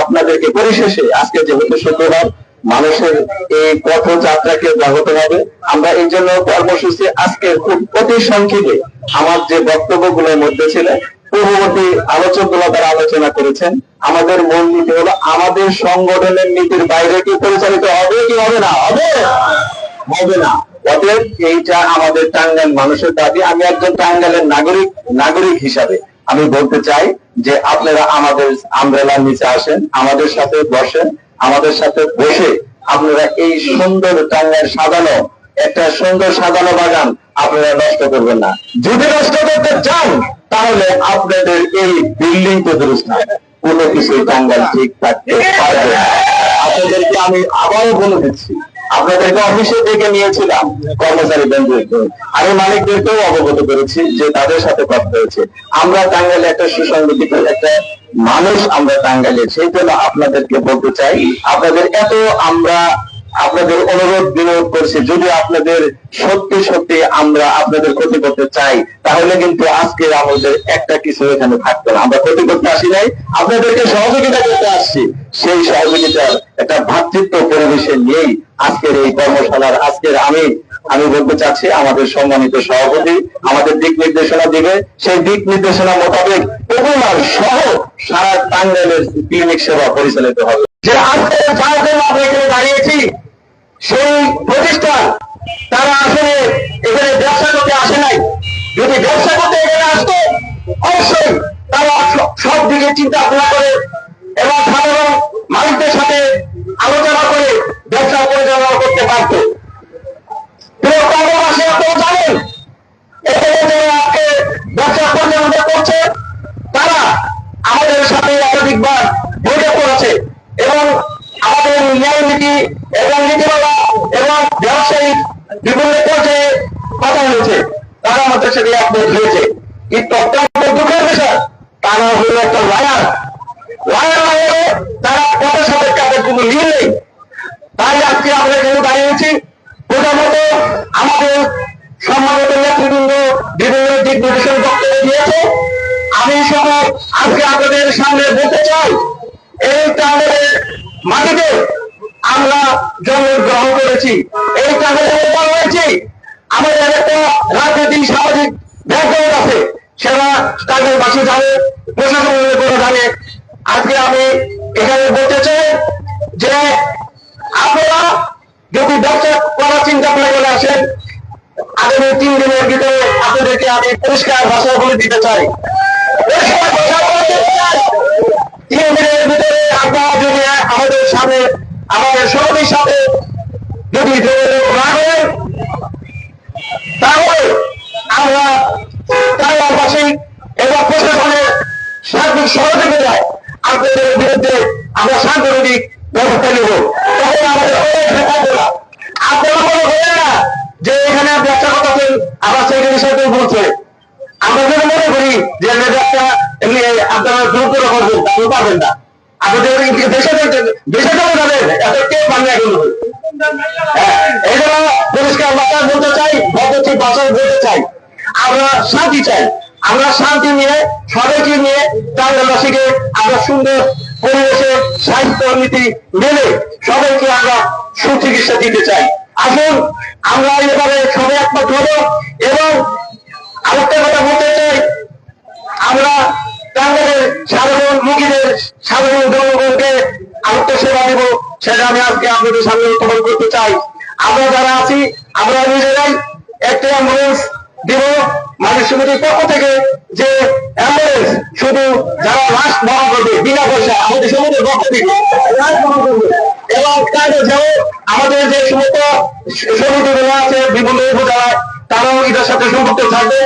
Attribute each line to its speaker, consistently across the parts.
Speaker 1: আপনাদেরকে পরিশেষে আজকে যেহেতু শুক্রবার, মানুষের এই পথযাত্রাকে ব্যাহত হবে। আমরা এই জন্য কর্মসূচি আজকে খুব অতি সংক্ষেপে আমার যে বক্তব্যগুলোর মধ্যে ছিল, পূর্ববর্তী আলোচকগুলো তারা আলোচনা করেছেন। আমাদের মূল নীতি হলো আমাদের সংগঠনের নীতির বাইরে কি পরিচালিত হবে কি হবে না? হবে? হবে না। অতএব এইটা আমাদের টাঙ্গাইল মানুষের দাবি। আমি একজন টাঙ্গাইলের নাগরিক নাগরিক হিসাবে আমি বলতে চাই যে আপনারা আমাদের আমব্রেলার নিচে আসেন, আমাদের সাথে বসেন, আমাদের সাথে বসে আপনারা এই সুন্দর টাঙ্গাইল সাজানো, একটা সুন্দর সাজানো বাগান আপনারা নষ্ট করবেন না। যদি নষ্ট করতে চান, তাহলে আপনাদের এই বিল্ডিং দুরুস্ত। কোনো কিছু টাঙ্গাইল ঠিক থাকতে পারবে আপনাদেরকে আমি আবারও বলে দিচ্ছি আপনাদেরকে অফিসে ডেকে নিয়েছিলাম, কর্মচারী বন্ধুদেরকে। আমি মালিকদেরকেও অবগত করেছি যে তাদের সাথে কথা হয়েছে। আমরা টাঙ্গাইলে একটা সুসংগঠিত একটা মানুষ আমরা টাঙ্গাইলে, সেই জন্য আপনাদেরকে বলতে চাই, আপনাদের এত আমরা আপনাদের অনুরোধ বিনোদ করছি, যদি আপনাদের সত্যি সত্যি আমরা আপনাদের ক্ষতি করতে চাই, তাহলে কিন্তু আজকে আমাদের একটা কিছু এখানে থাকতো না। আমরা ক্ষতি করতে আসি নাই, আপনাদেরকে সহযোগিতা করতে আসছি। সেই সহযোগিতার একটা ভ্রাতৃত্ব পরিবেশে নিয়েই আজকের এই কর্মশালার আজকের আমি আমি বলতে চাচ্ছি, আমাদের সম্মানিত সভাপতি আমাদের দিক নির্দেশনা দিবে। সেই দিক নির্দেশনা মোতাবেক সহ সারা টাঙ্গাইলের ক্লিনিক সেবা পরিচালিত হবে। যে আজকে যার জন্য আমরা এখানে দাঁড়িয়েছি সেই প্রতিষ্ঠান তারা আসলে এখানে ব্যবসা করতে আসে নাই। যদি ব্যবসা করতে এখানে আসতো, অবশ্যই তারা সব দিকে চিন্তা ভাবনা করে এবং সাধারণ মালিকদের সাথে আলোচনা করে ব্যবসা পরিচালনা করতে পারতো প্রিয় কর্মবাসী আপনারা জানেন এখানে যারা আজকে ব্যবসা পরিচালনা করছে তারা আমাদের সাথে একাধিকবার বৈঠক করেছে এবং আমাদের ন্যায় নীতি এবং নীতিমালা এবং ব্যবসায়িক বিভিন্ন পর্যায়ে কথা হয়েছে। তারা আমাদের সাথে আপডেট হয়েছে। কিন্তু অত্যন্ত দুঃখের বিষয় তারা হলো একটা লায়ার লায়ার লায়ারে তারা পথের সাথে তাদের কোনো মিল নেই। তাই আজকে আমরা এখানে দাঁড়িয়েছি প্রথমত আমাদের সম্মানিত নেতৃবৃন্দ বিভিন্ন দিক নির্দেশন বক্তব্য দিয়েছে আমি সহ আজকে আপনাদের সামনে বলতে চাই, এই টাঙ্গেলের মাটিতে আমরা জন্মগ্রহণ করেছি। এই টাঙ্গেলে বড় আমাদের একটা রাজনৈতিক, সামাজিক ব্যাকগ্রাউন্ড আছে। সেটা টাঙ্গেলবাসী জানে প্রশাসন করে জানে। আজকে আমি এখানে বলতে চাই যে আপনারা যদি ব্যবসা করার চিন্তা করে আসেন, আগামী তিন দিনের ভিতরে আপনাদেরকে আমি পরিষ্কার ভাষায় বলে দিতে চাই। তিন দিনের ভিতরে আপনারা যদি আমাদের সামনে, আমাদের সমিতির সাথে যদি যোগাযোগ না করেন তাহলে আমরা টাঙ্গাইলবাসী এবং প্রশাসনের সার্বিক সহযোগিতায় আপনাদের বিরুদ্ধে আমরা সাংগঠনিক ব্যবস্থা নেব। তখন আমাদের। আপনারা মনে করেন না যে এখানে ব্যবসা করতেছেন আবার সেই বিষয়টি বলছে। আমরা যদি মনে করি যে ব্যবসা এমনি আপনারা দূর করে করবেন তাহলে পাবেন না। হ্যাঁ, আমরা শান্তি চাই। আমরা শান্তি নিয়ে, সবাইকে নিয়ে টাঙ্গালবাসীকে আমরা সুন্দর পরিবেশে সাহিত্য নীতি মেনে সবাইকে আমরা সুচিকিৎসা দিতে চাই। আসুন, আমরা এবারে সবাই একমত হব এবং আরেকটা কথা বলতে চাই, আমরা টাঙ্গাইলের সাধারণ রোগীদের সাধারণ জনগণকে আরেকটা সেবা দিব, সেটা আমি আজকে আপনাদের সামনে উত্থাপন করতে চাই। আমরা যারা আছি, আমরা নিজেরাই একটা অ্যাম্বুলেন্স সমিতির পক্ষ থেকে যে অ্যাম্বুলেন্স শুধু যারা লাশ বহন করবে, বিনা পয়সা আমাদের সমিতির পক্ষ থেকে লাশ বহন করবে। এবং যেমন আমাদের যে সমস্ত সমিতিগুলো আছে, বিভিন্ন উপজেলায়, তারাও এটার সাথে সম্পৃক্ত থাকবে।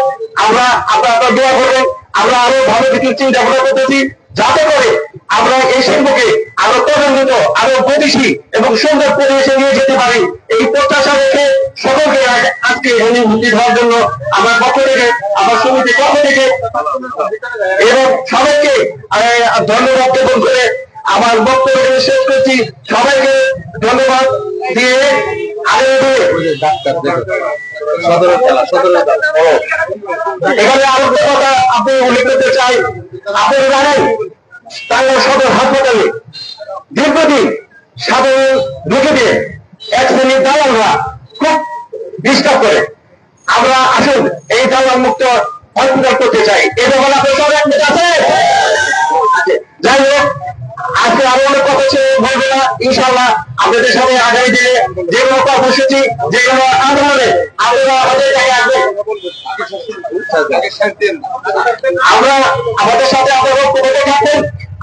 Speaker 1: আমরা, আপনার দোয়া করবেন, আমরা আরও ভালো কিছু চিন্তা ভাবনা করতেছি। যাতে করে আমরা এই শিল্পকে আরও তদন্তিত আরও গতিশীল এবং সুন্দর পরিবেশে নিয়ে যেতে পারি। এই প্রত্যাশা রেখে সকলকে আজকে এখানে উপস্থিত হওয়ার জন্য আমার পক্ষ থেকে আমার সমিতির পক্ষ থেকে এবং সবাইকে ধন্যবাদ জ্ঞাপন করে আমার বক্তব্য শেষ করছি। সবাইকে ধন্যবাদ দিয়ে এখানে আরও কথা আপনি উল্লেখ করতে চাই। আপনি জানেন টাঙ্গাইল সদর হাসপাতালে দীর্ঘদিন সাধারণ লোকেদের এক শ্রেণির দালালরা খুব ডিস্টার্ব করে। আমরা আসুন, এই দালাল মুক্ত হসপিটাল করতে চাই। এই ব্যাপারে আপনার আছে? যাই হোক, আজকে আরও অনেক কথা ছিল বলব না ইনশাল্লাহ আপনাদের সাথে আগামী দিনে যে কোনো কর্মসূচি, যে কোনো আন্দোলনে আপনারা আমাদের জায়গায় আসবেন। আমরা আমাদের সাথে আপনার বক্তব্য থাকবেন